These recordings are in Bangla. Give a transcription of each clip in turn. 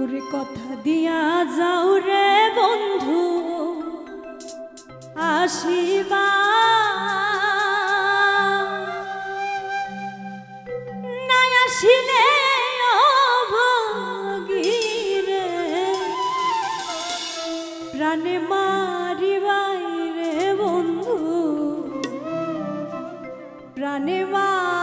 ওরে কথা দিয়া যাও রে বন্ধু। আসিবা না আসিলে অভাগীরে। প্রাণে মারিবাই রে বন্ধু। প্রাণে মা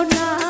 না।